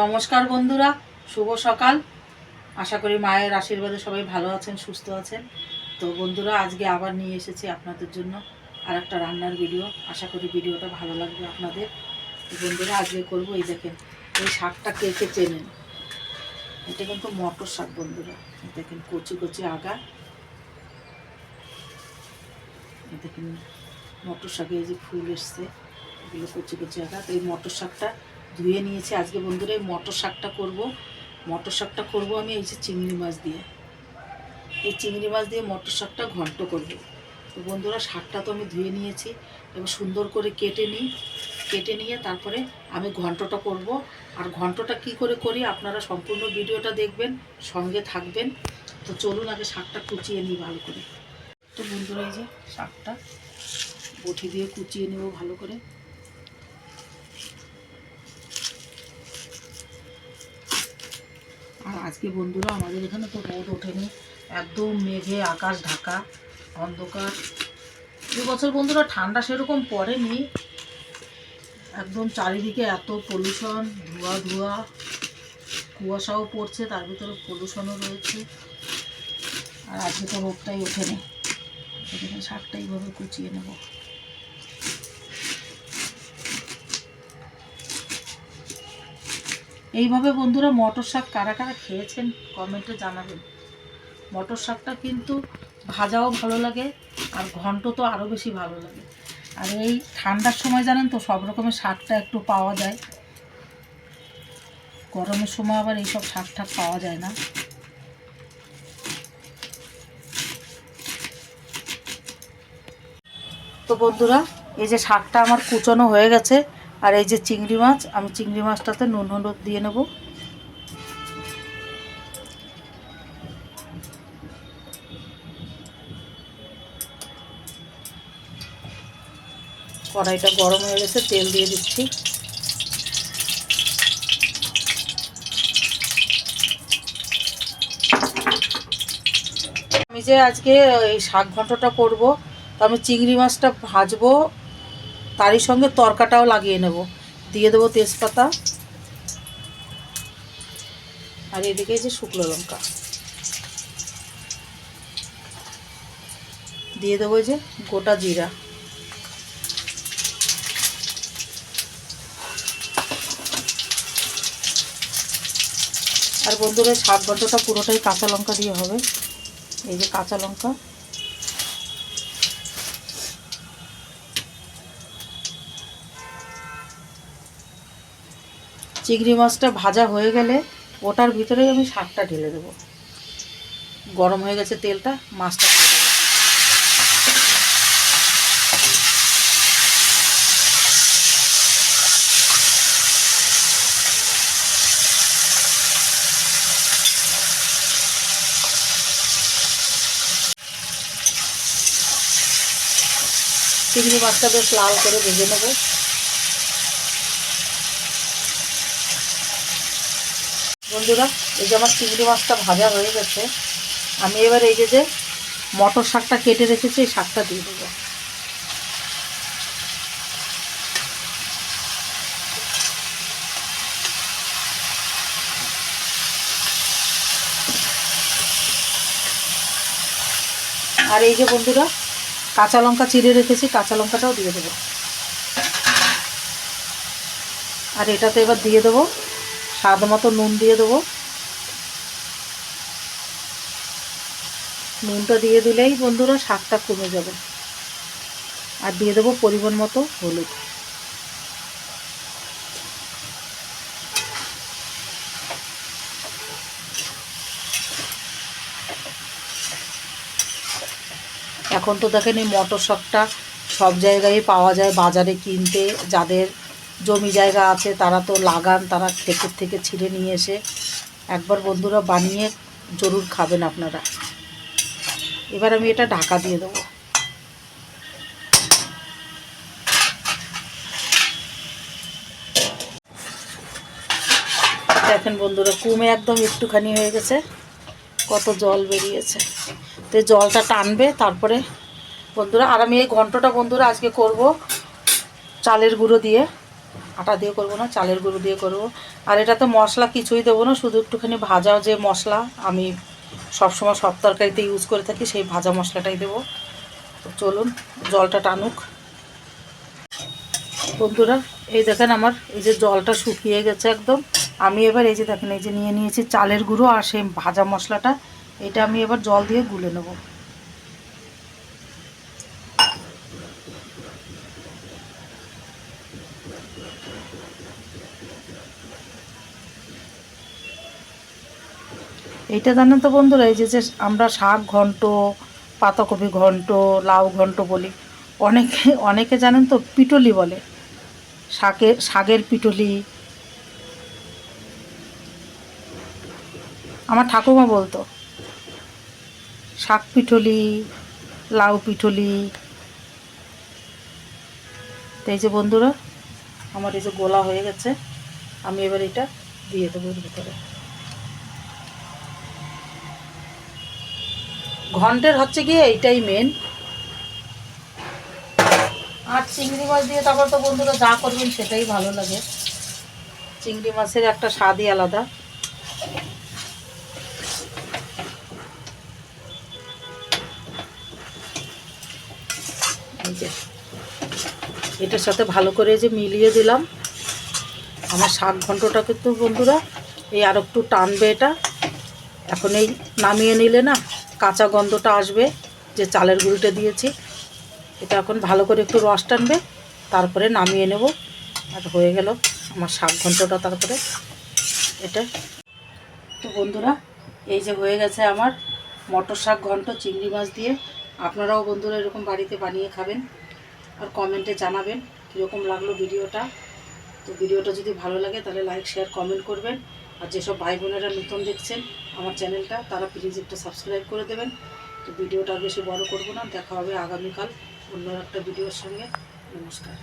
নমস্কার বন্ধুরা, শুভ সকাল। আশা করি মায়ের আশীর্বাদে সবাই ভালো আছেন, সুস্থ আছেন। তো বন্ধুরা, আজকে আবার নিয়ে এসেছি আপনাদের জন্য আর একটা রান্নার ভিডিও। আশা করি ভিডিওটা ভালো লাগবে আপনাদের। বন্ধুরা, আজকে করব এই দেখেন, এই শাকটা কে কে চেনেন? এটা কিন্তু মটর শাক বন্ধুরা। দেখেন, কচি কচি আগা দেখেন, মটর শাকে এই যে ফুল এসছে, এগুলো কচি কচি আগা তো এই মটর শাকটা ধুয়ে নিয়েছি। আজকে বন্ধুরা এই মটর শাকটা করব। মটর শাকটা করব আমি এই যে চিংড়ি মাছ দিয়ে। এই চিংড়ি মাছ দিয়ে মটর শাকটা ঘন্ট করব। তো বন্ধুরা, শাকটা তো আমি ধুয়ে নিয়েছি। এবার সুন্দর করে কেটে নিই। কেটে নিয়ে তারপরে আমি ঘন্টটা করব। আর ঘন্টটা কি করে করি আপনারা সম্পূর্ণ ভিডিওটা দেখবেন, সঙ্গে থাকবেন। তো চলুন আগে শাকটা কুচিয়ে নিই ভালো করে। তো বন্ধুরা, এই যে শাকটা বটি দিয়ে কুচিয়ে নেব ভালো করে। আজকে বন্ধুরা আমাদের এখানে তো রোদ ওঠেনি, একদম মেঘে আকাশ ঢাকা, অন্ধকার। এবছর বন্ধুরা ঠান্ডা সেরকম পড়েনি, একদম চারিদিকে এত পলিউশন ধোয়া ধোয়া, কুয়াশাও পড়ছে, তার ভিতরে পলিউশনও রয়েছে। আর আজকে তো রোদটাই ওঠেনি এখানে শাকটা এইভাবে কুচিয়ে নেব। এইভাবে বন্ধুরা মটর শাক কারা কারা খেয়েছেন কমেন্টে জানাবেন। মটর শাকটা কিন্তু ভাজাও ভালো লাগে, আর ঘন্ট তো আরও বেশি ভালো লাগে। আর এই ঠান্ডার সময় জানেন তো, সব রকমের শাকটা একটু পাওয়া যায়। গরমের সময় আবার এইসব শাক ঠাক পাওয়া যায় না। তো বন্ধুরা, এই যে শাকটা আমার কুচনো হয়ে গেছে আর এই যে চিংড়ি মাছ, আমি চিংড়ি মাছটাতে নুন হলুদ দিয়ে নেব। কড়াইটা গরম হয়ে গেছে, তেল দিয়ে দিচ্ছি। আমি যে আজকে এই শাক ঘন্টটা করব, তো আমি চিংড়ি মাছটা ভাজবো তারই সঙ্গে তরকাটাও লাগিয়ে নেব। দিয়ে দেবো তেজপাতা। আর এদিকে যে শুকনো লঙ্কা। দিয়ে দেবো যে গোটা জিরা। আর বন্ধুরা শাক ঘন্টটা পুরোটাই কাঁচা লঙ্কা দিয়ে হবে। এই যে কাঁচা লঙ্কা। চিংড়ি মাছটা ভাজা হয়ে গেলে ওটার ভিতরেই আমি শাকটা ঢেলে দেবো। গরম হয়ে গেছে তেলটা, মাছটা চিংড়ি মাছটা বেশ লাল করে ভেজে নেব। বন্ধুরা, এই যে আমার চিংড়ি মাছটা ভাজা হয়ে গেছে, আমি এবার এই যে যে মটর শাকটা কেটে রেখেছি, এই শাকটা দিয়ে দেবো। আর এই যে বন্ধুরা, কাঁচা লঙ্কা চিড়ে রেখেছি, কাঁচা লঙ্কাটাও দিয়ে দেবো। আর এটাতে এবার দিয়ে দেবো স্বাদ মতো নুন দিয়ে দেবো। নুনটা দিয়ে দিলেই বন্ধুরা শাকটা কমে যাবে। আর দিয়ে দেবো পরিমাণ মতো হলুদ। এখন তো দেখেন এই মটর শাকটা সব জায়গায় পাওয়া যায়, বাজারে কিনতে, যাদের জমি জায়গা আছে, তারা তো লাগান, তারা ক্ষেতের থেকে ছিঁড়ে নিয়ে এসে একবার বন্ধুরা বানিয়ে জরুর খাবেন আপনারা। এবার আমি এটা ঢাকা দিয়ে দেবো। দেখেন বন্ধুরা, কুমে একদম একটুখানি হয়ে গেছে। কত জল বেরিয়েছে। তো জলটা টানবে, তারপরে বন্ধুরা, আর আমি এই ঘন্টটা বন্ধুরা আজকে করব চালের গুঁড়ো দিয়ে। আটা দিয়ে করব না, চালের গুঁড়ো দিয়ে করব। আর এটাতে মশলা কিছুই দেবো না, শুধু একটুখানি ভাজা যে মশলা আমি সবসময় সব তরকারিতে ইউজ করে থাকি, সেই ভাজা মশলাটাই দেবো। তো চলুন, জলটা টানুক। বন্ধুরা, এই দেখেন আমার, এই যে জলটা শুকিয়ে গেছে একদম। আমি এবার এই যে দেখেন, এই যে নিয়ে নিয়েছি চালের গুঁড়ো আর সেই ভাজা মশলাটা, এটা আমি এবার জল দিয়ে গুলে নেব। এইটা জানেন তো বন্ধুরা, এই যে আমরা শাক ঘন্ট, পাতাকপি ঘন্ট, লাউ ঘন্ট বলি, অনেকে অনেকে জানেন তো পিটলি বলে। শাকের শাকের পিটলি। আমার ঠাকুমা বলতো, শাক পিঠলি লাউ পিঠলি তো এই যে বন্ধুরা, আমার এই যে গোলা হয়ে গেছে, আমি এবার এটা দিয়ে দেবো ভিতরে। ঘন্টের হচ্ছে গিয়ে এইটাই মেন আর চিংড়ি মাছ দিয়ে তারপর তো বন্ধুরা যা করবেন সেটাই ভালো লাগে। চিংড়ি মাছের একটা স্বাদই আলাদা। এটার সাথে ভালো করে যে মিলিয়ে দিলাম। আমার শাক ঘন্টটা কিন্তু বন্ধুরা এই আর একটু টানবে এটা। এখন এই নামিয়ে নিলে না কাঁচা গন্ধটা আসবে, যে চালের গুঁড়িটা দিয়েছি। এটা এখন ভালো করে একটু রস টানবে, তারপরে নামিয়ে নেব। আর হয়ে গেল আমার শাক ঘন্টটা তারপরে এটা। তো বন্ধুরা, এই যে হয়ে গেছে আমার মটর শাক ঘন্ট চিংড়ি মাছ দিয়ে। আপনারাও বন্ধুরা এরকম বাড়িতে বানিয়ে খাবেন আর কমেন্টে জানাবেন কীরকম লাগল ভিডিওটা। তো ভিডিওটা যদি ভালো লাগে তাহলে লাইক, শেয়ার, কমেন্ট করবেন। আর যেসব ভাই বোনেরা নতুন দেখছেন আমার চ্যানেলটা, তারা প্লিজ একটু সাবস্ক্রাইব করে দেবেন। তো ভিডিওটা বেশি বড় করব না, দেখা হবে আগামীকাল অন্য একটা ভিডিওর সঙ্গে। নমস্কার।